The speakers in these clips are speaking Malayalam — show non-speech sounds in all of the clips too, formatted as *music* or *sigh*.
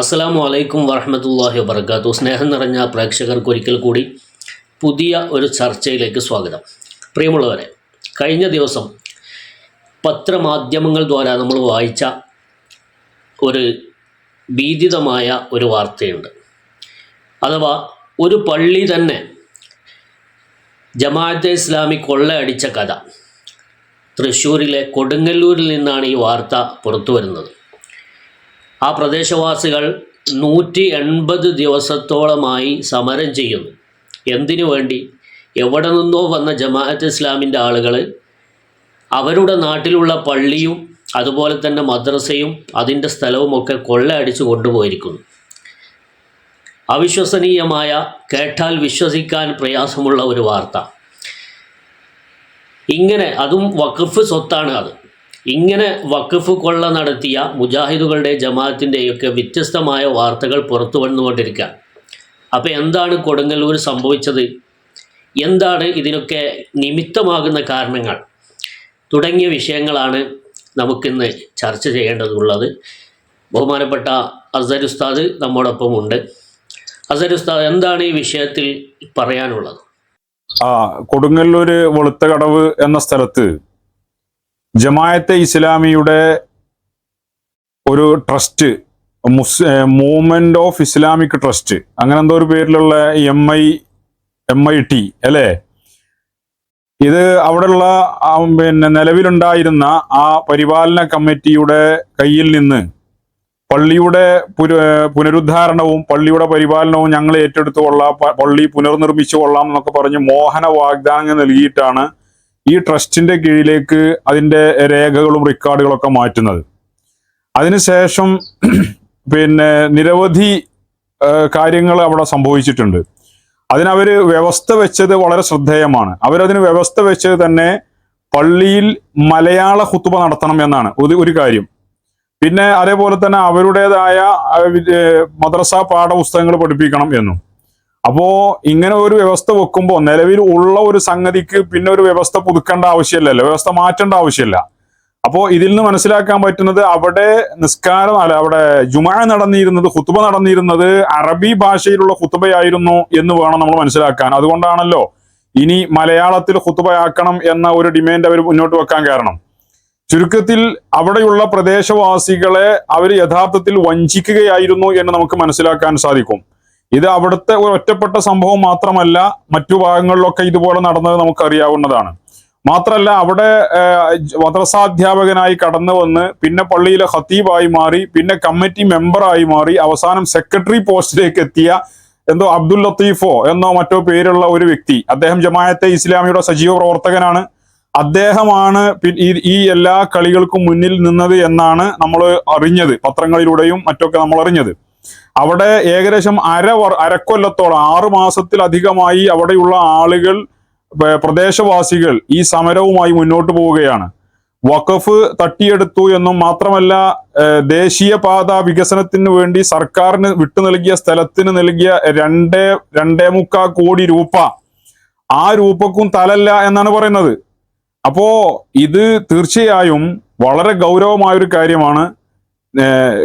അസ്സലാമു വലൈക്കും വറഹമത്തല്ലാഹി വർക്കാത്തു സ്നേഹം നിറഞ്ഞ പ്രേക്ഷകർക്ക് ഒരിക്കൽ കൂടി പുതിയ ഒരു ചർച്ചയിലേക്ക് സ്വാഗതം. പ്രിയമുള്ളവരെ കഴിഞ്ഞ ദിവസം പത്രമാധ്യമങ്ങൾ ദ്വാരാ നമ്മൾ വായിച്ച ഒരു ഭീതിതമായ ഒരു വാർത്തയുണ്ട്. അഥവാ ഒരു പള്ളി തന്നെ ജമാഅത്തെ ഇസ്ലാമി കൊള്ളയടിച്ച കഥ തൃശ്ശൂരിലെ കൊടുങ്ങല്ലൂരിൽ നിന്നാണ് ഈ വാർത്ത പുറത്തു വരുന്നത് ആ പ്രദേശവാസികൾ നൂറ്റി എൺപത് ദിവസത്തോളമായി സമരം ചെയ്യുന്നു. എന്തിനു വേണ്ടി? എവിടെ നിന്നോ വന്ന ജമാഅത്ത് ഇസ്ലാമിന്റെ ആളുകൾ അവരുടെ നാട്ടിലുള്ള പള്ളിയും അതുപോലെ തന്നെ മദ്രസയും അതിന്റെ സ്ഥലവും സ്ഥലവുമൊക്കെ കൊള്ളയടിച്ചു കൊണ്ടുപോയിരിക്കുന്നു. അവിശ്വസനീയമായ കേട്ടാൽ വിശ്വസിക്കാൻ പ്രയാസമുള്ള ഒരു വാർത്ത. ഇങ്ങനെ അതും വഖഫ് സ്വത്താണ് അത്. ഇങ്ങനെ വഖഫ് കൊള്ള നടത്തിയ മുജാഹിദുകളുടെ ജമാഅത്തിന്റെയൊക്കെ വ്യത്യസ്തമായ വാർത്തകൾ പുറത്തു വന്നുകൊണ്ടിരിക്കുക. അപ്പോൾ എന്താണ് കൊടുങ്ങല്ലൂർ സംഭവിച്ചത്? എന്താണ് ഇതിനൊക്കെ നിമിത്തമാകുന്ന കാരണങ്ങൾ? തുടങ്ങിയ വിഷയങ്ങളാണ് നമുക്കിന്ന് ചർച്ച ചെയ്യേണ്ടതുള്ളത്. ബഹുമാനപ്പെട്ട അസർ ഉസ്താദ് നമ്മോടൊപ്പം ഉണ്ട് അസർ ഉസ്താദ് എന്താണ് ഈ വിഷയത്തിൽ പറയാനുള്ളത്? ആ കൊടുങ്ങല്ലൂര് വെളുത്തകടവ് എന്ന സ്ഥലത്ത് ജമായത്തെ ഇസ്ലാമിയുടെ ഒരു ട്രസ്റ്റ് മുസ് മൂവ്മെന്റ് ഓഫ് ഇസ്ലാമിക് ട്രസ്റ്റ് അങ്ങനെ എന്തോ ഒരു പേരിലുള്ള M I M I T അല്ലേ? ഇത് അവിടെയുള്ള പിന്നെ നിലവിലുണ്ടായിരുന്ന ആ പരിപാലന കമ്മിറ്റിയുടെ കയ്യിൽ നിന്ന് പള്ളിയുടെ പുനരുദ്ധാരണവും പള്ളിയുടെ പരിപാലനവും ഞങ്ങൾ ഏറ്റെടുത്തു കൊള്ളാം പള്ളി പുനർനിർമ്മിച്ചു കൊള്ളാം എന്നൊക്കെ പറഞ്ഞ് മോഹന വാഗ്ദാനങ്ങൾ നൽകിയിട്ടാണ് ഈ ട്രസ്റ്റിന്റെ കീഴിലേക്ക് അതിന്റെ രേഖകളും റെക്കോർഡുകളൊക്കെ മാറ്റുന്നത്. അതിനുശേഷം *clears throat* പിന്നെ നിരവധി കാര്യങ്ങൾ അവിടെ സംഭവിച്ചിട്ടുണ്ട്. അതിനവർ വ്യവസ്ഥ വെച്ചത് വളരെ ശ്രദ്ധേയമാണ്. അവരതിന് വ്യവസ്ഥ വെച്ചത് തന്നെ പള്ളിയിൽ മലയാള ഹുത്തുബ നടത്തണം എന്നാണ് ഒരു കാര്യം. പിന്നെ അതേപോലെ തന്നെ അവരുടേതായ മദ്രസ പാഠപുസ്തകങ്ങൾ പഠിപ്പിക്കണം എന്നും. അപ്പോ ഇങ്ങനെ ഒരു വ്യവസ്ഥ വെക്കുമ്പോൾ നിലവിൽ ഉള്ള ഒരു സംഗതിക്ക് പിന്നെ ഒരു വ്യവസ്ഥ പുതുക്കേണ്ട ആവശ്യമില്ലല്ലോ വ്യവസ്ഥ മാറ്റേണ്ട ആവശ്യമില്ല. അപ്പോ ഇതിൽ നിന്ന് മനസ്സിലാക്കാൻ പറ്റുന്നത് അവിടെ നിസ്കാരം അല്ല അവിടെ ജുമാ നടന്നിരുന്നത് ഹുത്തുബ നടന്നിരുന്നത് അറബി ഭാഷയിലുള്ള ഹുത്തുബയായിരുന്നു എന്ന് വേണം നമ്മൾ മനസ്സിലാക്കാൻ. അതുകൊണ്ടാണല്ലോ ഇനി മലയാളത്തിൽ ഹുത്തുബയാക്കണം എന്ന ഒരു ഡിമാൻഡ് അവർ മുന്നോട്ട് വെക്കാൻ കാരണം. ചുരുക്കത്തിൽ അവിടെയുള്ള പ്രദേശവാസികളെ അവർ യഥാർത്ഥത്തിൽ വഞ്ചിക്കുകയായിരുന്നു എന്ന് നമുക്ക് മനസ്സിലാക്കാൻ സാധിക്കും. ഇത് അവിടുത്തെ ഒരു ഒറ്റപ്പെട്ട സംഭവം മാത്രമല്ല മറ്റു ഭാഗങ്ങളിലൊക്കെ ഇതുപോലെ നടന്നത് നമുക്കറിയാവുന്നതാണ്. മാത്രമല്ല അവിടെ മദ്രസാധ്യാപകനായി കടന്നു വന്ന് പിന്നെ പള്ളിയിലെ ഖത്തീബായി മാറി പിന്നെ കമ്മിറ്റി മെമ്പറായി മാറി അവസാനം സെക്രട്ടറി പോസ്റ്റിലേക്ക് എത്തിയ എന്തോ അബ്ദുൽ ലത്തീഫോ എന്നോ മറ്റോ പേരുള്ള ഒരു വ്യക്തി. അദ്ദേഹം ജമായത്തെ ഇസ്ലാമിയുടെ സജീവ പ്രവർത്തകനാണ്. അദ്ദേഹമാണ് ഈ എല്ലാ കളികൾക്കും മുന്നിൽ നിന്നത് എന്നാണ് നമ്മൾ അറിഞ്ഞത് പത്രങ്ങളിലൂടെയും മറ്റൊക്കെ നമ്മൾ അറിഞ്ഞത്. അവിടെ ഏകദേശം അര അരക്കൊല്ലത്തോളം ആറു മാസത്തിലധികമായി അവിടെയുള്ള ആളുകൾ പ്രദേശവാസികൾ ഈ സമരവുമായി മുന്നോട്ട് പോവുകയാണ്. വഖഫ് തട്ടിയെടുത്തു എന്നും മാത്രമല്ല ദേശീയപാത വികസനത്തിന് വേണ്ടി സർക്കാരിന് വിട്ടു നൽകിയ സ്ഥലത്തിന് നൽകിയ രണ്ടേ രണ്ടേ മുക്കാ കോടി രൂപ. ആ രൂപക്കും തലല്ല എന്നാണ് പറയുന്നത്. അപ്പോ ഇത് തീർച്ചയായും വളരെ ഗൗരവമായ ഒരു കാര്യമാണ്.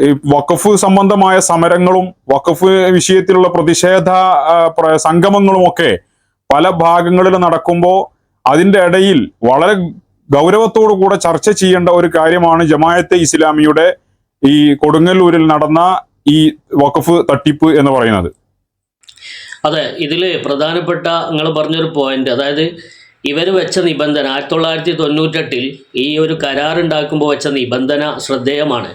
ഈ വഖഫ് സംബന്ധമായ സമരങ്ങളും വഖഫ് വിഷയത്തിലുള്ള പ്രതിഷേധ സംഗമങ്ങളും ഒക്കെ പല ഭാഗങ്ങളിൽ നടക്കുമ്പോൾ അതിന്റെ ഇടയിൽ വളരെ ഗൗരവത്തോടു കൂടെ ചർച്ച ചെയ്യേണ്ട ഒരു കാര്യമാണ് ജമായത്തെ ഇസ്ലാമിയുടെ ഈ കൊടുങ്ങല്ലൂരിൽ നടന്ന ഈ വഖഫ് തട്ടിപ്പ് എന്ന് പറയുന്നത്. അതെ ഇതിൽ പ്രധാനപ്പെട്ട നിങ്ങൾ പറഞ്ഞൊരു പോയിന്റ് അതായത് ഇവർ വെച്ച നിബന്ധന ആയിരത്തി തൊള്ളായിരത്തി തൊണ്ണൂറ്റെട്ടിൽ ഈ ഒരു കരാറുണ്ടാക്കുമ്പോൾ വെച്ച നിബന്ധന ശ്രദ്ധേയമാണ്.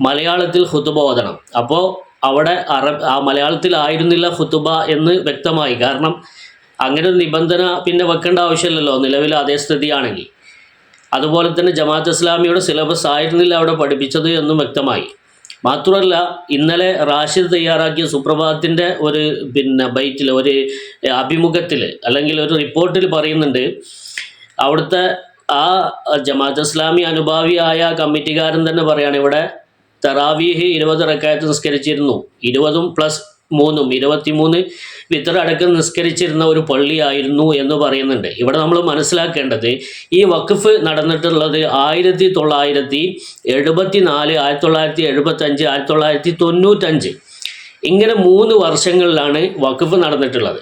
മലയാളത്തിൽ ഹുതുബ ഓതണം. അപ്പോൾ അവിടെ അറബ് ആ മലയാളത്തിലായിരുന്നില്ല ഹുതുബ എന്ന് വ്യക്തമായി. കാരണം അങ്ങനെ ഒരു നിബന്ധന പിന്നെ വെക്കേണ്ട ആവശ്യമില്ലല്ലോ. നിലവിൽ അതേ സ്ഥിതിയാണെങ്കിൽ. അതുപോലെ തന്നെ ജമാഅത്ത് ഇസ്ലാമിയുടെ സിലബസ് ആയിരുന്നില്ല അവിടെ പഠിപ്പിച്ചത് എന്നും വ്യക്തമായി. മാത്രമല്ല ഇന്നലെ റാഷിദ് തയ്യാറാക്കിയ സുപ്രഭാതത്തിന്റെ ഒരു പിന്നെ ബൈറ്റിൽ ഒരു അഭിമുഖത്തിൽ അല്ലെങ്കിൽ ഒരു റിപ്പോർട്ടിൽ പറയുന്നുണ്ട് അവിടുത്തെ ആ ജമാഅത്ത് ഇസ്ലാമി അനുഭാവിയായ കമ്മിറ്റിക്കാരൻ തന്നെ പറയാണ് ഇവിടെ തറാവീഹ് ഇരുപത് റക്കായത്ത് നിസ്കരിച്ചിരുന്നു. ഇരുപതും പ്ലസ് മൂന്നും ഇരുപത്തിമൂന്ന് വിത്തർ അടക്കം നിസ്കരിച്ചിരുന്ന ഒരു പള്ളിയായിരുന്നു എന്ന് പറയുന്നുണ്ട്. ഇവിടെ നമ്മൾ മനസ്സിലാക്കേണ്ടത് ഈ വഖഫ് നടന്നിട്ടുള്ളത് ആയിരത്തി തൊള്ളായിരത്തി എഴുപത്തി നാല് ആയിരത്തി തൊള്ളായിരത്തി എഴുപത്തഞ്ച് ആയിരത്തി തൊള്ളായിരത്തി തൊണ്ണൂറ്റഞ്ച്. ഇങ്ങനെ മൂന്ന് വർഷങ്ങളിലാണ് വഖഫ് നടന്നിട്ടുള്ളത്.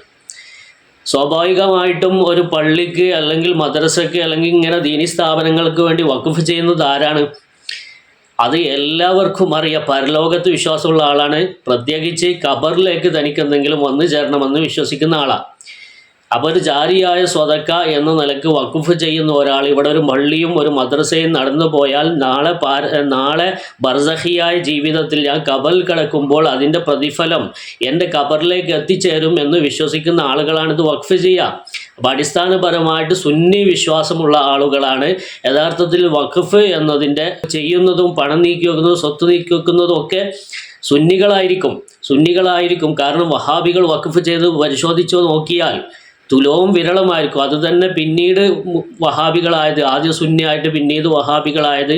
സ്വാഭാവികമായിട്ടും ഒരു പള്ളിക്ക് അല്ലെങ്കിൽ മദ്രസയ്ക്ക് അല്ലെങ്കിൽ ഇങ്ങനെ ദീനി സ്ഥാപനങ്ങൾക്ക് വേണ്ടി വഖഫ് ചെയ്യുന്നത് ആരാണ്? അത് എല്ലാവർക്കും അറിയാം. പരലോകത്ത് വിശ്വാസമുള്ള ആളാണ്. പ്രത്യേകിച്ച് ഖബറിലേക്ക് തനിക്ക് എന്തെങ്കിലും വന്നു ചേരണമെന്ന് വിശ്വസിക്കുന്ന ആളാണ് അപ്പോൾ ഒരു ജാരിയായ സ്വതക്ക എന്ന നിലയ്ക്ക് വക്കുഫ് ചെയ്യുന്ന ഒരാൾ ഇവിടെ ഒരു പള്ളിയും ഒരു മദ്രസയും നടന്നു പോയാൽ നാളെ പാര നാളെ ബർസഹിയായ ജീവിതത്തിൽ ഞാൻ കബൽ കിടക്കുമ്പോൾ അതിന്റെ പ്രതിഫലം എന്റെ കബറിലേക്ക് എത്തിച്ചേരും എന്ന് വിശ്വസിക്കുന്ന ആളുകളാണിത് വഖഫ് ചെയ്യുക അപ്പോൾ അടിസ്ഥാനപരമായിട്ട് സുന്നി വിശ്വാസമുള്ള ആളുകളാണ്. യഥാർത്ഥത്തിൽ വഖഫ് എന്നതിന്റെ ചെയ്യുന്നതും പണം നീക്കി വെക്കുന്നതും സ്വത്ത് നീക്കി വെക്കുന്നതും ഒക്കെ സുന്നികളായിരിക്കും. സുന്നികളായിരിക്കും. കാരണം വഹാബികൾ വഖഫ് ചെയ്ത് പരിശോധിച്ചു നോക്കിയാൽ തുലവും വിരളമായിരിക്കും. അത് തന്നെ പിന്നീട് വഹാബികളായത് ആദ്യം സുന്നിയായിട്ട് പിന്നീട് വഹാബികളായത്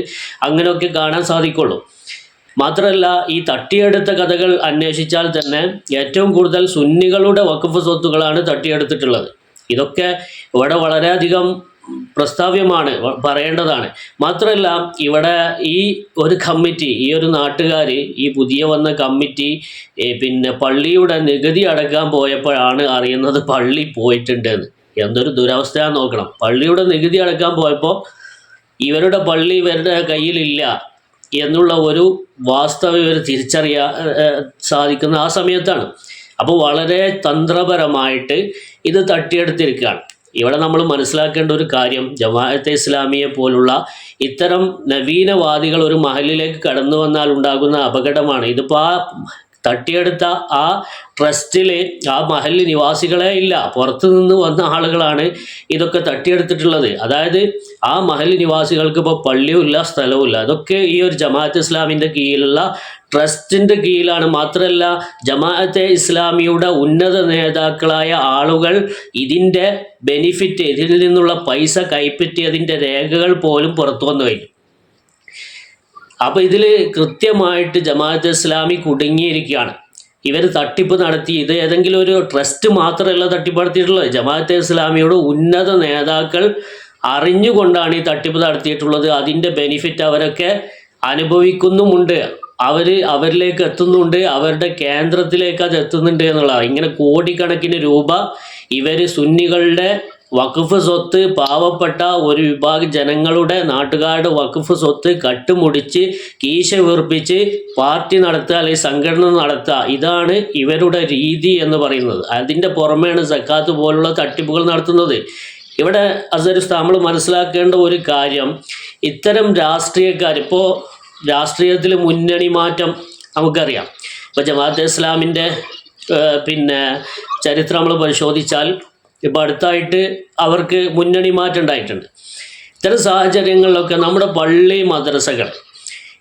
അങ്ങനെയൊക്കെ കാണാൻ സാധിക്കുള്ളൂ. മാത്രമല്ല ഈ തട്ടിയെടുത്ത കഥകൾ അന്വേഷിച്ചാൽ തന്നെ ഏറ്റവും കൂടുതൽ സുന്നികളുടെ വഖഫ് സ്വത്തുകളാണ് തട്ടിയെടുത്തിട്ടുള്ളത്. ഇതൊക്കെ ഇവിടെ വളരെയധികം പ്രസ്താവ്യമാണ് പറയേണ്ടതാണ്. മാത്രമല്ല ഇവിടെ ഈ ഒരു കമ്മിറ്റി ഈ ഒരു നാട്ടുകാർ ഈ പുതിയ വന്ന കമ്മിറ്റി പിന്നെ പള്ളിയുടെ നികുതി അടക്കാൻ പോയപ്പോഴാണ് അറിയുന്നത് പള്ളി പോയിട്ടുണ്ട് എന്ന് എന്തൊരു ദുരവസ്ഥയാണ് നോക്കണം. പള്ളിയുടെ നികുതി അടക്കാൻ പോയപ്പോൾ ഇവരുടെ പള്ളി ഇവരുടെ കയ്യിലില്ല എന്നുള്ള ഒരു വാസ്തവ ഇവർ തിരിച്ചറിയാൻ സാധിക്കുന്ന ആ സമയത്താണ്. അപ്പോൾ വളരെ തന്ത്രപരമായിട്ട് ഇത് തട്ടിയെടുത്തിരിക്കുകയാണ്. ഇവിടെ നമ്മൾ മനസ്സിലാക്കേണ്ട ഒരു കാര്യം ജമാഅത്തെ ഇസ്ലാമിയെ പോലുള്ള ഇത്തരം നവീനവാദികൾ ഒരു മഹലിലേക്ക് കടന്നു വന്നാൽ ഉണ്ടാകുന്ന അപകടമാണ്. ഇതിപ്പോൾ ആ തട്ടിയെടുത്ത ആ ട്രസ്റ്റിലെ ആ മഹൽ നിവാസികളെ ഇല്ല. പുറത്തു നിന്ന് വന്ന ആളുകളാണ് ഇതൊക്കെ തട്ടിയെടുത്തിട്ടുള്ളത്. അതായത് ആ മഹൽ നിവാസികൾക്ക് ഇപ്പോൾ പള്ളിയും ഇല്ല സ്ഥലവും ഇല്ല. അതൊക്കെ ഈ ഒരു ജമാഅത്ത് ഇസ്ലാമിന്റെ കീഴിലുള്ള ട്രസ്റ്റിന്റെ കീഴിലാണ്. മാത്രമല്ല ജമാഅത്തെ ഇസ്ലാമിയുടെ ഉന്നത നേതാക്കളായ ആളുകൾ ഇതിന്റെ ബെനിഫിറ്റ് ഇതിൽ നിന്നുള്ള പൈസ കൈപ്പറ്റിയതിന്റെ രേഖകൾ പോലും പുറത്തു വന്നു കഴിഞ്ഞു. അപ്പോൾ ഇതിൽ കൃത്യമായിട്ട് ജമാഅത്ത് ഇസ്ലാമി കുടുങ്ങിയിരിക്കുകയാണ്. ഇവർ തട്ടിപ്പ് നടത്തി ഇത് ഏതെങ്കിലും ഒരു ട്രസ്റ്റ് മാത്രമല്ല തട്ടിപ്പ് നടത്തിയിട്ടുള്ളത് ജമാഅത്തെ ഇസ്ലാമിയുടെ ഉന്നത നേതാക്കൾ അറിഞ്ഞുകൊണ്ടാണ് ഈ തട്ടിപ്പ് നടത്തിയിട്ടുള്ളത്. അതിന്റെ ബെനിഫിറ്റ് അവരൊക്കെ അനുഭവിക്കുന്നുമുണ്ട്. അവർ അവരിലേക്ക് എത്തുന്നുണ്ട്. അവരുടെ കേന്ദ്രത്തിലേക്ക് അത് എത്തുന്നുണ്ട് എന്നുള്ളതാണ്. ഇങ്ങനെ കോടിക്കണക്കിന് രൂപ ഇവർ സുന്നികളുടെ വഖഫ് സ്വത്ത് പാവപ്പെട്ട ഒരു വിഭാഗം ജനങ്ങളുടെ നാട്ടുകാരുടെ വഖഫ് സ്വത്ത് കട്ടുമുടിച്ച് കീശ വീർപ്പിച്ച് പാർട്ടി നടത്തുക അല്ലെങ്കിൽ സംഘടന നടത്തുക ഇതാണ് ഇവരുടെ രീതി എന്ന് പറയുന്നത്. അതിന്റെ പുറമെയാണ് സക്കാത്ത് പോലുള്ള തട്ടിപ്പുകൾ നടത്തുന്നത്. ഇവിടെ അസരുസ് നമ്മൾ മനസ്സിലാക്കേണ്ട ഒരു കാര്യം ഇത്തരം രാഷ്ട്രീയക്കാർ ഇപ്പോൾ രാഷ്ട്രീയത്തിൽ മുന്നണി മാറ്റം നമുക്കറിയാം. ഇപ്പോൾ ജമാഅത്തെ ഇസ്ലാമിന്റെ പിന്നെ ചരിത്രം നമ്മൾ പരിശോധിച്ചാൽ ഇപ്പോൾ അടുത്തായിട്ട് അവർക്ക് മുന്നണി മാറ്റം ഉണ്ടായിട്ടുണ്ട്. ഇത്തരം സാഹചര്യങ്ങളിലൊക്കെ നമ്മുടെ പള്ളി മദ്രസകൾ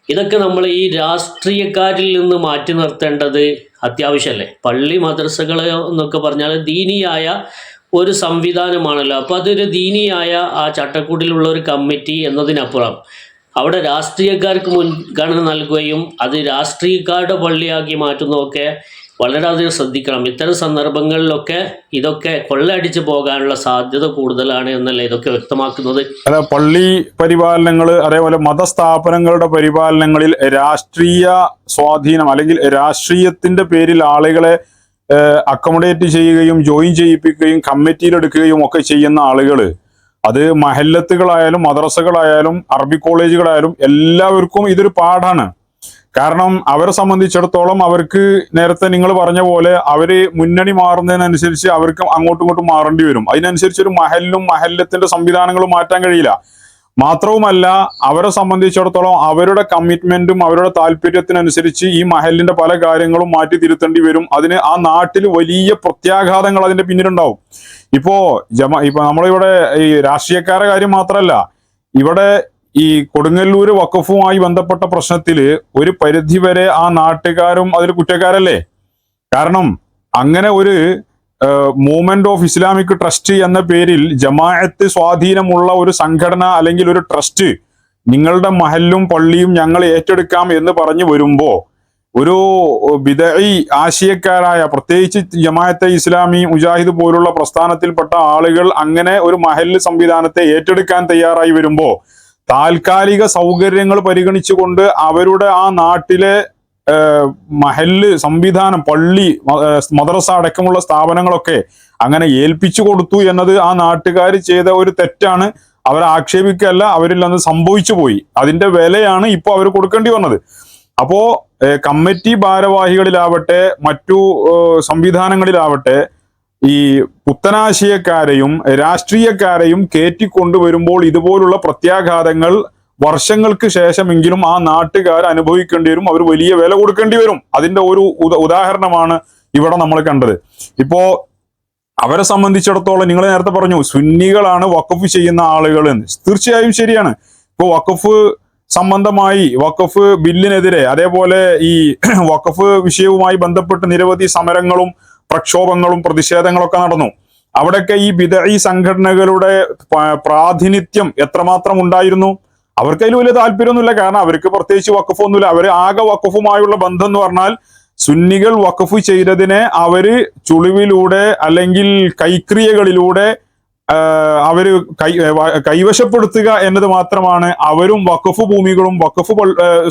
ഇതൊക്കെ നമ്മൾ ഈ രാഷ്ട്രീയക്കാരിൽ നിന്ന് മാറ്റി നിർത്തേണ്ടത് അത്യാവശ്യമല്ലേ പള്ളി മദ്രസകൾ എന്നൊക്കെ പറഞ്ഞാൽ ദീനിയായ ഒരു സംവിധാനമാണല്ലോ. അപ്പോൾ അതൊരു ദീനിയായ ആ ചട്ടക്കൂടിലുള്ള ഒരു കമ്മിറ്റി എന്നതിനപ്പുറം അവിടെ രാഷ്ട്രീയക്കാർക്ക് മുൻഗണന നൽകുകയും അത് രാഷ്ട്രീയക്കാരുടെ പള്ളിയാക്കി മാറ്റുന്നതൊക്കെ വളരെയധികം ശ്രദ്ധിക്കണം. ഇത്തരം സന്ദർഭങ്ങളിലൊക്കെ ഇതൊക്കെ കൊള്ളയടിച്ച് പോകാനുള്ള സാധ്യത കൂടുതലാണ് എന്നല്ലേ ഇതൊക്കെ വ്യക്തമാക്കുന്നത്? അല്ല പള്ളി പരിപാലനങ്ങൾ അതേപോലെ മതസ്ഥാപനങ്ങളുടെ പരിപാലനങ്ങളിൽ രാഷ്ട്രീയ സ്വാധീനം അല്ലെങ്കിൽ രാഷ്ട്രീയത്തിന്റെ പേരിൽ ആളുകളെ അക്കോമഡേറ്റ് ചെയ്യുകയും ജോയിൻ ചെയ്യിപ്പിക്കുകയും കമ്മിറ്റിയിലെടുക്കുകയും ഒക്കെ ചെയ്യുന്ന ആളുകൾ അത് മഹല്ലത്തുകളായാലും മദ്രസകളായാലും അറബി കോളേജുകളായാലും എല്ലാവർക്കും ഇതൊരു പാഠാണ്. കാരണം അവരെ സംബന്ധിച്ചിടത്തോളം അവർക്ക് നേരത്തെ നിങ്ങൾ പറഞ്ഞ പോലെ അവർ മുന്നണി മാറുന്നതിനനുസരിച്ച് അവർക്ക് അങ്ങോട്ടും ഇങ്ങോട്ടും മാറേണ്ടി വരും. അതിനനുസരിച്ച് ഒരു മഹലിനും മഹല്ലത്തിന്റെ സംവിധാനങ്ങളും മാറ്റാൻ കഴിയില്ല. മാത്രവുമല്ല അവരെ സംബന്ധിച്ചിടത്തോളം അവരുടെ കമ്മിറ്റ്മെന്റും അവരുടെ താല്പര്യത്തിനനുസരിച്ച് ഈ മഹലിന്റെ പല കാര്യങ്ങളും മാറ്റി തിരുത്തേണ്ടി വരും. അതിന് ആ നാട്ടിൽ വലിയ പ്രത്യാഘാതങ്ങൾ അതിന്റെ പിന്നിലുണ്ടാവും. ഇപ്പോ ജമ ഇപ്പൊ നമ്മളിവിടെ ഈ രാഷ്ട്രീയക്കാരെ കാര്യം മാത്രമല്ല ഇവിടെ ഈ കൊടുങ്ങല്ലൂർ വഖഫുമായി ബന്ധപ്പെട്ട പ്രശ്നത്തിൽ ഒരു പരിധിവരെ ആ നാട്ടുകാരും അതിൽ കുറ്റക്കാരല്ലേ? കാരണം അങ്ങനെ ഒരു മൂവ്മെന്റ് ഓഫ് ഇസ്ലാമിക് ട്രസ്റ്റ് എന്ന പേരിൽ ജമാഅത്ത് സ്വാധീനമുള്ള ഒരു സംഘടന അല്ലെങ്കിൽ ഒരു ട്രസ്റ്റ് നിങ്ങളുടെ മഹല്ലും പള്ളിയും ഞങ്ങൾ ഏറ്റെടുക്കാം എന്ന് പറഞ്ഞു വരുമ്പോ ഒരു ബിദഈ ആശയക്കാരായ പ്രത്യേകിച്ച് ജമാഅത്തെ ഇസ്ലാമി മുജാഹിദ് പോലുള്ള പ്രസ്ഥാനത്തിൽപ്പെട്ട ആളുകൾ അങ്ങനെ ഒരു മഹല്ല് സംവിധാനത്തെ ഏറ്റെടുക്കാൻ തയ്യാറായി വരുമ്പോ താൽക്കാലിക സൗകര്യങ്ങൾ പരിഗണിച്ചുകൊണ്ട് അവരുടെ ആ നാട്ടിലെ മഹൽ മഹല്ല് സംവിധാനം പള്ളി മദ്രസ അടക്കമുള്ള സ്ഥാപനങ്ങളൊക്കെ അങ്ങനെ ഏൽപ്പിച്ചു കൊടുത്തു എന്നത് ആ നാട്ടുകാർ ചെയ്ത ഒരു തെറ്റാണ്. അവരെ ആക്ഷേപിക്കല്ല അവരിൽ അന്ന് സംഭവിച്ചു പോയി. അതിന്റെ വിലയാണ് ഇപ്പോൾ അവർ കൊടുക്കേണ്ടി വന്നത്. അപ്പോ ഏഹ്, കമ്മിറ്റി ഭാരവാഹികളിലാവട്ടെ മറ്റു സംവിധാനങ്ങളിലാവട്ടെ ഈ പുത്തനാശയക്കാരെയും രാഷ്ട്രീയക്കാരെയും കയറ്റിക്കൊണ്ടുവരുമ്പോൾ ഇതുപോലുള്ള പ്രത്യാഘാതങ്ങൾ വർഷങ്ങൾക്ക് ശേഷമെങ്കിലും ആ നാട്ടുകാർ അനുഭവിക്കേണ്ടി വരും. അവർ വലിയ വില കൊടുക്കേണ്ടി വരും. അതിന്റെ ഒരു ഉദ- ഉദാഹരണമാണ് ഇവിടെ നമ്മൾ കണ്ടത്. ഇപ്പോ അവരെ സംബന്ധിച്ചിടത്തോളം നിങ്ങൾ നേരത്തെ പറഞ്ഞു സുന്നികളാണ് വഖഫ് ചെയ്യുന്ന ആളുകൾ തീർച്ചയായും ശരിയാണ്. ഇപ്പോൾ വഖഫ് സംബന്ധമായി വഖഫ് ബില്ലിനെതിരെ അതേപോലെ ഈ വഖഫ് വിഷയവുമായി ബന്ധപ്പെട്ട് നിരവധി സമരങ്ങളും പ്രക്ഷോഭങ്ങളും പ്രതിഷേധങ്ങളൊക്കെ നടന്നു. അവിടെയൊക്കെ ഈ ബിദഈ സംഘടനകളുടെ പ്രാതിനിധ്യം എത്രമാത്രം ഉണ്ടായിരുന്നു? അവർക്ക് അതിൽ വലിയ താല്പര്യമൊന്നുമില്ല. കാരണം അവർക്ക് പ്രത്യേകിച്ച് വക്കഫൊന്നുമില്ല അവർ ആകെ വക്കഫുമായുള്ള ബന്ധം എന്ന് പറഞ്ഞാൽ സുന്നികൾ വക്കഫ് ചെയ്തതിനെ അവർ ചുളിവിലൂടെ അല്ലെങ്കിൽ കൈക്രിയകളിലൂടെ അവർ കൈ കൈവശപ്പെടുത്തുക എന്നത് മാത്രമാണ് അവരും വക്കഫ് ഭൂമികളും വക്കഫ്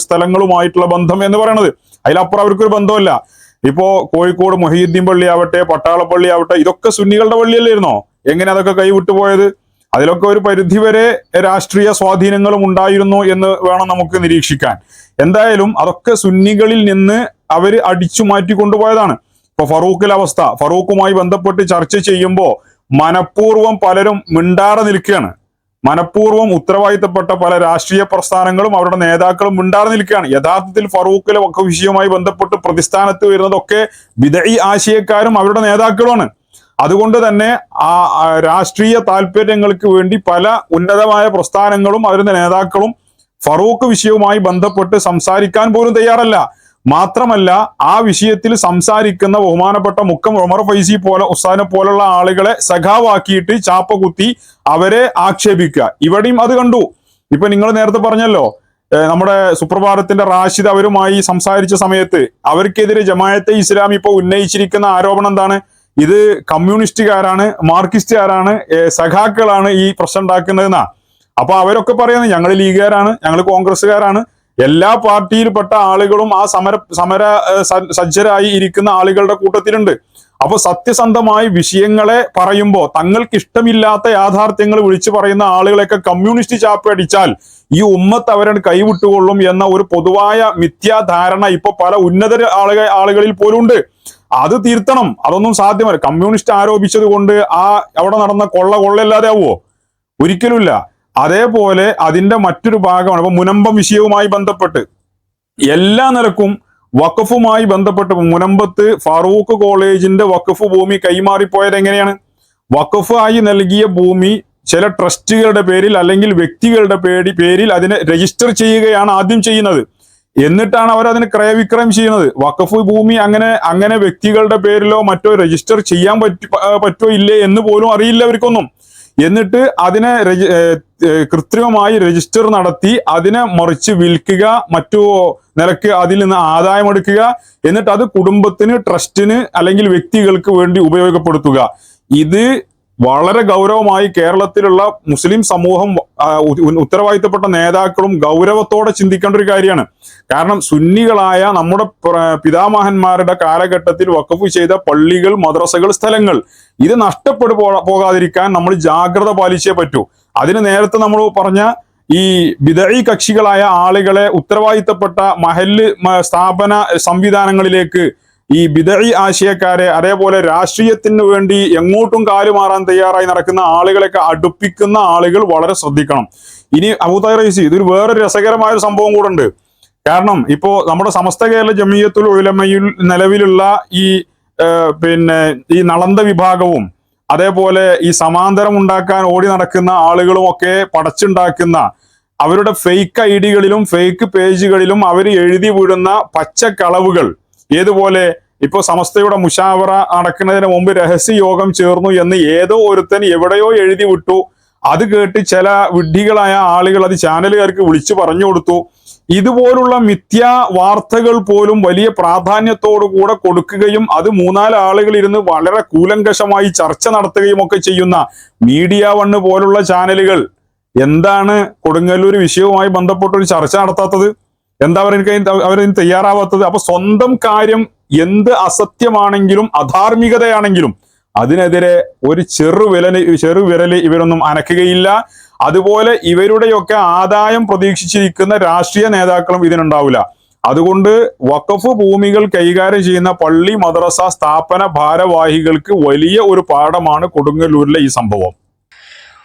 സ്ഥലങ്ങളുമായിട്ടുള്ള ബന്ധം എന്ന് പറയുന്നത്. അതിലപ്പുറം അവർക്കൊരു ബന്ധമല്ല ഇപ്പോ കോഴിക്കോട് മൊഹീദ്ദീൻ പള്ളി ആവട്ടെ പട്ടാളപ്പള്ളി ആവട്ടെ ഇതൊക്കെ സുന്നികളുടെ പള്ളിയല്ലായിരുന്നോ? എങ്ങനെ അതൊക്കെ കൈവിട്ടുപോയത് അതിലൊക്കെ ഒരു പരിധിവരെ രാഷ്ട്രീയ സ്വാധീനങ്ങളും ഉണ്ടായിരുന്നു എന്ന് വേണം നമുക്ക് നിരീക്ഷിക്കാൻ. എന്തായാലും അതൊക്കെ സുന്നികളിൽ നിന്ന് അവർ അടിച്ചു മാറ്റി കൊണ്ടുപോയതാണ്. ഇപ്പൊ ഫറൂഖിലെ അവസ്ഥ ഫറൂഖുമായി ബന്ധപ്പെട്ട് ചർച്ച ചെയ്യുമ്പോൾ മനഃപൂർവം പലരും മിണ്ടാതെ നിൽക്കുകയാണ്. മനഃപൂർവം ഉത്തരവാദിത്തപ്പെട്ട പല രാഷ്ട്രീയ പ്രസ്ഥാനങ്ങളും അവരുടെ നേതാക്കളും ഉണ്ടാർന്നു നിൽക്കുകയാണ് യഥാർത്ഥത്തിൽ ഫറൂഖിലെ ഒക്കെ വിഷയവുമായി ബന്ധപ്പെട്ട് പ്രതിസ്ഥാനത്ത് വരുന്നതൊക്കെ വിദയി ആശയക്കാരും അവരുടെ നേതാക്കളുമാണ്. അതുകൊണ്ട് തന്നെ ആ രാഷ്ട്രീയ താല്പര്യങ്ങൾക്ക് വേണ്ടി പല ഉന്നതമായ പ്രസ്ഥാനങ്ങളും അവരുടെ നേതാക്കളും ഫറൂഖ് വിഷയവുമായി ബന്ധപ്പെട്ട് സംസാരിക്കാൻ പോലും തയ്യാറല്ല. മാത്രമല്ല ആ വിഷയത്തിൽ സംസാരിക്കുന്ന ബഹുമാനപ്പെട്ട മുക്കം ഉമർ ഫൈസി പോലെ ഉസ്താനെ പോലുള്ള ആളുകളെ സഖാവാക്കിയിട്ട് ചാപ്പ കുത്തി അവരെ ആക്ഷേപിക്കുക. ഇവിടെയും അത് കണ്ടു. ഇപ്പൊ നിങ്ങൾ നേരത്തെ പറഞ്ഞല്ലോ നമ്മുടെ സുപ്രഭാതത്തിന്റെ റാഷിദ് അവരുമായി സംസാരിച്ച സമയത്ത് അവർക്കെതിരെ ജമായത്തെ ഇസ്ലാം ഇപ്പൊ ഉന്നയിച്ചിരിക്കുന്ന ആരോപണം എന്താണ്? ഇത് കമ്മ്യൂണിസ്റ്റുകാരാണ് മാർക്സിസ്റ്റുകാരാണ് സഖാക്കളാണ് ഈ പ്രശ്നം ഉണ്ടാക്കുന്നതെന്നാ. അപ്പൊ അവരൊക്കെ പറയുന്നത് ഞങ്ങൾ ലീഗുകാരാണ് ഞങ്ങൾ കോൺഗ്രസ്സുകാരാണ് എല്ലാ പാർട്ടിയിൽപ്പെട്ട ആളുകളും ആ സമര സമര സജ്ജരായി ഇരിക്കുന്ന ആളുകളുടെ കൂട്ടത്തിലുണ്ട്. അപ്പൊ സത്യസന്ധമായി വിഷയങ്ങളെ പറയുമ്പോൾ തങ്ങൾക്ക് ഇഷ്ടമില്ലാത്ത യാഥാർത്ഥ്യങ്ങൾ വിളിച്ചു പറയുന്ന ആളുകളെയൊക്കെ കമ്മ്യൂണിസ്റ്റ് ചാപ്പ് അടിച്ചാൽ ഈ ഉമ്മത്ത് അവരെ കൈവിട്ടുകൊള്ളും എന്ന ഒരു പൊതുവായ മിഥ്യാധാരണ ഇപ്പൊ പല ഉന്നത ആളുകൾ ആളുകളിൽ പോലും ഉണ്ട് അത് തീർത്തണം അതൊന്നും സാധ്യമല്ല. കമ്മ്യൂണിസ്റ്റ് ആരോപിച്ചത് കൊണ്ട് ആ അവിടെ നടന്ന കൊള്ള കൊള്ളല്ലാതെ ആവുമോ ഒരിക്കലുമില്ല. അതേപോലെ അതിന്റെ മറ്റൊരു ഭാഗമാണ്. അപ്പൊ മുനമ്പം വിഷയവുമായി ബന്ധപ്പെട്ട് എല്ലാ നിലക്കും വഖഫുമായി ബന്ധപ്പെട്ട് മുനമ്പത്ത് ഫാറൂഖ് കോളേജിന്റെ വഖഫ് ഭൂമി കൈമാറിപ്പോയത് എങ്ങനെയാണ്? ആയി നൽകിയ ഭൂമി ചില ട്രസ്റ്റുകളുടെ പേരിൽ അല്ലെങ്കിൽ വ്യക്തികളുടെ പേടി പേരിൽ അതിനെ രജിസ്റ്റർ ചെയ്യുകയാണ് ആദ്യം ചെയ്യുന്നത്. എന്നിട്ടാണ് അവർ അതിന് ക്രയവിക്രയം ചെയ്യുന്നത്. വഖഫ് ഭൂമി അങ്ങനെ അങ്ങനെ വ്യക്തികളുടെ പേരിലോ മറ്റോ രജിസ്റ്റർ ചെയ്യാൻ പറ്റി പറ്റോ ഇല്ലേ എന്ന് പോലും അറിയില്ല അവർക്കൊന്നും. എന്നിട്ട് അതിനെ കൃത്രിമമായി രജിസ്റ്റർ നടത്തി അതിനെ മറിച്ച് വിൽക്കുക മറ്റു നിലയ്ക്ക് അതിൽ നിന്ന് ആദായം എടുക്കുക എന്നിട്ട് അത് കുടുംബത്തിന് ട്രസ്റ്റിന് അല്ലെങ്കിൽ വ്യക്തികൾക്ക് വേണ്ടി ഉപയോഗപ്പെടുത്തുക. ഇത് വളരെ ഗൗരവമായി കേരളത്തിലുള്ള മുസ്ലിം സമൂഹം ഉത്തരവാദിത്തപ്പെട്ട നേതാക്കളും ഗൗരവത്തോടെ ചിന്തിക്കേണ്ട ഒരു കാര്യമാണ്. കാരണം സുന്നികളായ നമ്മുടെ പിതാമഹന്മാരുടെ കാലഘട്ടത്തിൽ വഖഫ് ചെയ്ത പള്ളികൾ മദ്രസകൾ സ്ഥലങ്ങൾ ഇത് നഷ്ടപ്പെട്ടു പോകാതിരിക്കാൻ നമ്മൾ ജാഗ്രത പാലിച്ചേ പറ്റൂ. അതിന് നേരത്തെ നമ്മൾ പറഞ്ഞ ഈ വിദഴി കക്ഷികളായ ആളുകളെ ഉത്തരവാദിത്തപ്പെട്ട മഹല്ല് സ്ഥാപന സംവിധാനങ്ങളിലേക്ക് ഈ ബിദഴി ആശയക്കാരെ അതേപോലെ രാഷ്ട്രീയത്തിന് വേണ്ടി എങ്ങോട്ടും കാലുമാറാൻ തയ്യാറായി നടക്കുന്ന ആളുകളെയൊക്കെ അടുപ്പിക്കുന്ന ആളുകൾ വളരെ ശ്രദ്ധിക്കണം. ഇനി അബൂതൈറൈസി ഇതൊരു വേറൊരു രസകരമായ ഒരു സംഭവം കൂടെ ഉണ്ട്. കാരണം ഇപ്പോ നമ്മുടെ സമസ്ത കേരള ജമിയത്തുൽ ഉലമയിൽ നിലവിലുള്ള ഈ പിന്നെ ഈ നളന്ത വിഭാഗവും അതേപോലെ ഈ സമാന്തരം ഉണ്ടാക്കാൻ ഓടി നടക്കുന്ന ആളുകളും ഒക്കെ പടച്ചുണ്ടാക്കുന്ന അവരുടെ ഫേക്ക് ഐ ഡികളിലും ഫേക്ക് പേജുകളിലും അവർ എഴുതി വിടുന്ന പച്ചക്കളവുകൾ ഏതുപോലെ ഇപ്പൊ സമസ്തയുടെ മുഷാവറ നടക്കുന്നതിന് മുമ്പ് രഹസ്യ യോഗം ചേർന്നു എന്ന് ഏതോ ഒരുത്തൻ എവിടെയോ എഴുതി വിട്ടു. അത് കേട്ട് ചില വിഡ്ഢികളായ ആളുകൾ അത് ചാനലുകാർക്ക് വിളിച്ചു പറഞ്ഞു കൊടുത്തു. ഇതുപോലുള്ള മിഥ്യാ വാർത്തകൾ പോലും വലിയ പ്രാധാന്യത്തോടു കൂടെ കൊടുക്കുകയും അത് മൂന്നാൽ ആളുകൾ ഇരുന്ന് വളരെ കൂലങ്കഷമായി ചർച്ച നടത്തുകയും ഒക്കെ ചെയ്യുന്ന മീഡിയ വണ്ണ് പോലുള്ള ചാനലുകൾ. എന്താണ് കൊടുങ്ങല്ലൂർ വിഷയവുമായി ബന്ധപ്പെട്ടൊരു ചർച്ച നടത്താത്തത്? എന്താ അവർക്ക് അവരതിന് തയ്യാറാവാത്തത്? അപ്പൊ സ്വന്തം കാര്യം എന്ത് അസത്യമാണെങ്കിലും അധാർമികതയാണെങ്കിലും അതിനെതിരെ ഒരു ചെറുവിരൽ ചെറുവിരൽ ഇവരൊന്നും അനക്കുകയില്ല. അതുപോലെ ഇവരുടെയൊക്കെ ആദായം പ്രതീക്ഷിച്ചിരിക്കുന്ന രാഷ്ട്രീയ നേതാക്കളും ഇതിനുണ്ടാവില്ല. അതുകൊണ്ട് വഖഫ് ഭൂമികൾ കൈകാര്യം ചെയ്യുന്ന പള്ളി മദ്രസ സ്ഥാപന ഭാരവാഹികൾക്ക് വലിയ ഒരു പാഠമാണ് കൊടുങ്ങല്ലൂരിലെ ഈ സംഭവം.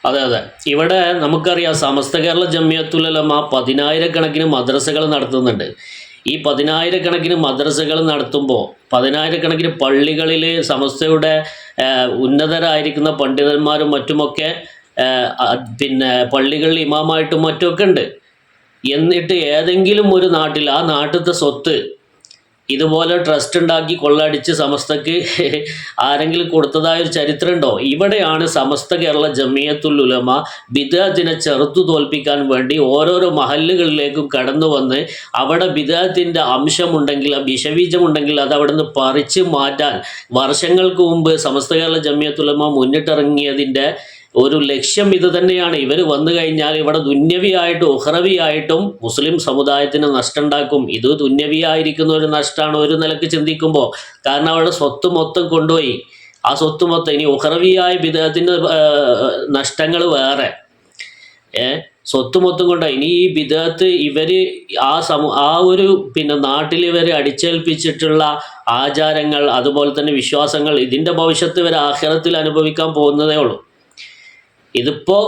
അതെ അതെ. ഇവിടെ നമുക്കറിയാം സമസ്ത കേരള ജമിയത്തുലമ പതിനായിരക്കണക്കിന് മദ്രസകൾ നടത്തുന്നുണ്ട്. ഈ പതിനായിരക്കണക്കിന് മദ്രസകൾ നടത്തുമ്പോൾ പതിനായിരക്കണക്കിന് പള്ളികളിൽ സമസ്തയുടെ ഉന്നതരായിരിക്കുന്ന പണ്ഡിതന്മാരും മറ്റുമൊക്കെ പിന്നെ പള്ളികളിൽ ഇമാമായിട്ടും മറ്റുമൊക്കെ ഉണ്ട്. എന്നിട്ട് ഏതെങ്കിലും ഒരു നാട്ടിൽ ആ നാട്ടിലത്തെ സ്വത്ത് ഇതുപോലെ ട്രസ്റ്റ് ഉണ്ടാക്കി കൊള്ളടിച്ച് സമസ്തക്ക് ആരെങ്കിലും കൊടുത്തതായ ഒരു ചരിത്രമുണ്ടോ ഇവിടെയാണ് സമസ്ത കേരള ജമിയത്തുൽ ഉലമ ബിദാത്തിനെ ചെറുത്തു തോൽപ്പിക്കാൻ വേണ്ടി ഓരോരോ മഹല്ലുകളിലേക്കും കടന്നു വന്ന് അവിടെ ബിദാത്തിന്റെ അംശമുണ്ടെങ്കിൽ ആ വിഷബീജമുണ്ടെങ്കിൽ അത് അവിടെ നിന്ന് പറിച്ച് മാറ്റാൻ വർഷങ്ങൾക്ക് മുമ്പ് സമസ്ത കേരള ജമിയത്തുലമ മുന്നിട്ടിറങ്ങിയതിന്റെ ഒരു ലക്ഷ്യം ഇത് തന്നെയാണ്. ഇവർ വന്നു കഴിഞ്ഞാൽ ഇവിടെ ദുന്യവിയായിട്ടും ഉഹ്റവിയായിട്ടും മുസ്ലിം സമുദായത്തിന് നഷ്ടമുണ്ടാക്കും. ഇത് ദുന്യവിയായിരിക്കുന്ന ഒരു നഷ്ടമാണ് ഒരു നിലയ്ക്ക് ചിന്തിക്കുമ്പോൾ. കാരണം അവരുടെ സ്വത്ത് മൊത്തം കൊണ്ടുപോയി. ആ സ്വത്ത് മൊത്തം ഇനി ഉഹ്റവിയായ വിധത്തിന്റെ നഷ്ടങ്ങൾ വേറെ. ഏ? സ്വത്ത് മൊത്തം കൊണ്ടുപോയി. ഇനി ഈ വിധത്ത് ഇവർ ആ സമൂ ആ ഒരു പിന്നെ നാട്ടിൽ ഇവർ അടിച്ചേൽപ്പിച്ചിട്ടുള്ള ആചാരങ്ങൾ അതുപോലെ തന്നെ വിശ്വാസങ്ങൾ ഇതിന്റെ ഭവിഷ്യത്ത് ഇവർ ആഹ്റത്തിൽ അനുഭവിക്കാൻ പോകുന്നതേ ഉള്ളൂ. ഇതിപ്പോ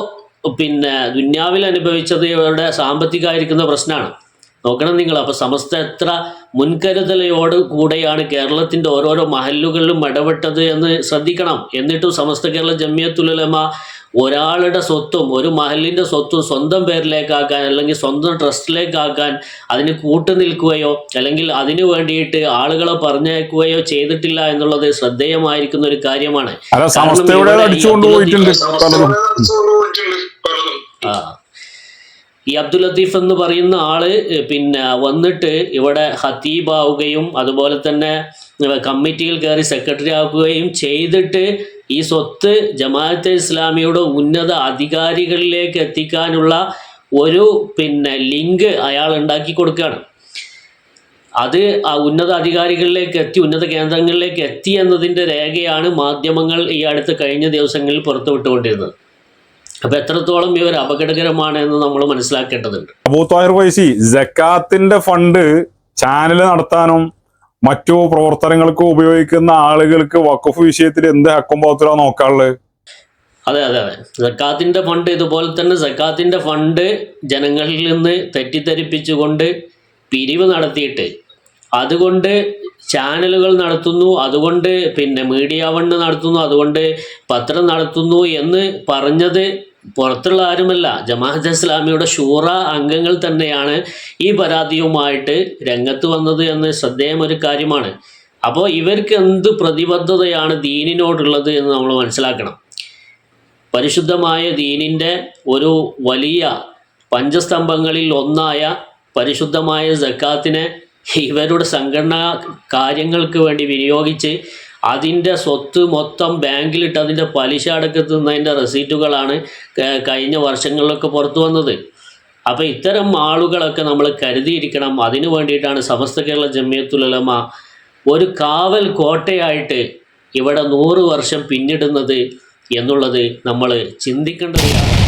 പിന്നെ ദുന്യാവിൽ അനുഭവിച്ചത് ഇവരുടെ സാമ്പത്തികമായിരിക്കുന്ന പ്രശ്നമാണ്. നോക്കണം നിങ്ങൾ അപ്പോൾ സമസ്ത എത്ര മുൻകരുതലയോട് കൂടെയാണ് കേരളത്തിന്റെ ഓരോരോ മഹല്ലുകളിലും ഇടപെട്ടത് എന്ന് ശ്രദ്ധിക്കണം. എന്നിട്ടും സമസ്ത കേരള ജമിയത്തുലമ ഒരാളുടെ സ്വത്തും ഒരു മഹലിന്റെ സ്വത്തും സ്വന്തം പേരിലേക്കാക്കാൻ അല്ലെങ്കിൽ സ്വന്തം ട്രസ്റ്റിലേക്കാക്കാൻ അതിന് കൂട്ടു നിൽക്കുകയോ അല്ലെങ്കിൽ അതിനു വേണ്ടിയിട്ട് ആളുകളെ പറഞ്ഞയക്കുകയോ ചെയ്തിട്ടില്ല എന്നുള്ളത് ശ്രദ്ധേയമായിരിക്കുന്ന ഒരു കാര്യമാണ്. ആ ഈ അബ്ദുൽ ലത്തീഫ് എന്ന് പറയുന്ന ആൾ പിന്നെ വന്നിട്ട് ഇവിടെ ഹത്തീബാവുകയും അതുപോലെ തന്നെ കമ്മിറ്റിയിൽ കയറി സെക്രട്ടറി ആവുകയും ചെയ്തിട്ട് ഈ സ്വത്ത് ജമാഅത്തെ ഇസ്ലാമിയുടെ ഉന്നത അധികാരികളിലേക്ക് എത്തിക്കാനുള്ള ഒരു പിന്നെ ലിങ്ക് അയാൾ ഉണ്ടാക്കി കൊടുക്കുകയാണ്. അത് ആ ഉന്നത അധികാരികളിലേക്ക് എത്തി ഉന്നത കേന്ദ്രങ്ങളിലേക്ക് എത്തി എന്നതിന്റെ രേഖയാണ് മാധ്യമങ്ങൾ ഈ അടുത്ത കഴിഞ്ഞ ദിവസങ്ങളിൽ പുറത്തുവിട്ടുകൊണ്ടിരുന്നത് അപ്പൊ എത്രത്തോളം ഇവർ അപകടകരമാണ് എന്ന് നമ്മൾ മനസ്സിലാക്കേണ്ടതുണ്ട്. അബൂത്താഹിർ വൈസി ജക്കാത്തിന്റെ ഫണ്ട് ചാനൽ നടത്താനും മറ്റു പ്രവർത്തനങ്ങൾക്ക് ഉപയോഗിക്കുന്ന ആളുകൾക്ക് വഖഫ് വിഷയത്തിൽ എന്ത് ഹക്കും പോകത്തില്ല നോക്കാനുള്ളത്? അതെ അതെ അതെ. സക്കാത്തിന്റെ ഫണ്ട് ഇതുപോലെ തന്നെ സക്കാത്തിന്റെ ഫണ്ട് ജനങ്ങളിൽ നിന്ന് തെറ്റിദ്ധരിപ്പിച്ചുകൊണ്ട് പിരിവ് നടത്തിയിട്ട് അതുകൊണ്ട് ചാനലുകൾ നടത്തുന്നു അതുകൊണ്ട് പിന്നെ മീഡിയ ഫണ്ട് നടത്തുന്നു അതുകൊണ്ട് പത്രം നടത്തുന്നു എന്ന് പറഞ്ഞത് പുറത്തുള്ള ആരുമല്ല. ജമാഅത്ത് ഇസ്ലാമിയുടെ ഷൂറ അംഗങ്ങൾ തന്നെയാണ് ഈ പരാതിയുമായിട്ട് രംഗത്ത് വന്നത് എന്ന് ശ്രദ്ധേയമൊരു കാര്യമാണ്. അപ്പോൾ ഇവർക്ക് എന്ത് പ്രതിബദ്ധതയാണ് ദീനിനോടുള്ളത് എന്ന് നമ്മൾ മനസ്സിലാക്കണം. പരിശുദ്ധമായ ദീനിന്റെ ഒരു വലിയ പഞ്ചസ്തംഭങ്ങളിൽ ഒന്നായ പരിശുദ്ധമായ ജക്കാത്തിനെ ഇവരുടെ സംഘടനാ കാര്യങ്ങൾക്ക് വേണ്ടി വിനിയോഗിച്ച് അതിന്റെ സ്വത്ത് മൊത്തം ബാങ്കിലിട്ട് അതിന്റെ പലിശ അടക്കത്തുന്നതിന്റെ റെസീറ്റുകളാണ് കഴിഞ്ഞ വർഷങ്ങളിലൊക്കെ പുറത്തു വന്നത്. അപ്പോൾ ഇത്തരം ആളുകളൊക്കെ നമ്മൾ കരുതിയിരിക്കണം. അതിനു വേണ്ടിയിട്ടാണ് സമസ്ത കേരള ജമിയത്തുലമ ഒരു കാവൽ കോട്ടയായിട്ട് ഇവിടെ നൂറ് വർഷം പിന്നിടുന്നത് എന്നുള്ളത് നമ്മൾ ചിന്തിക്കേണ്ടതാണ്.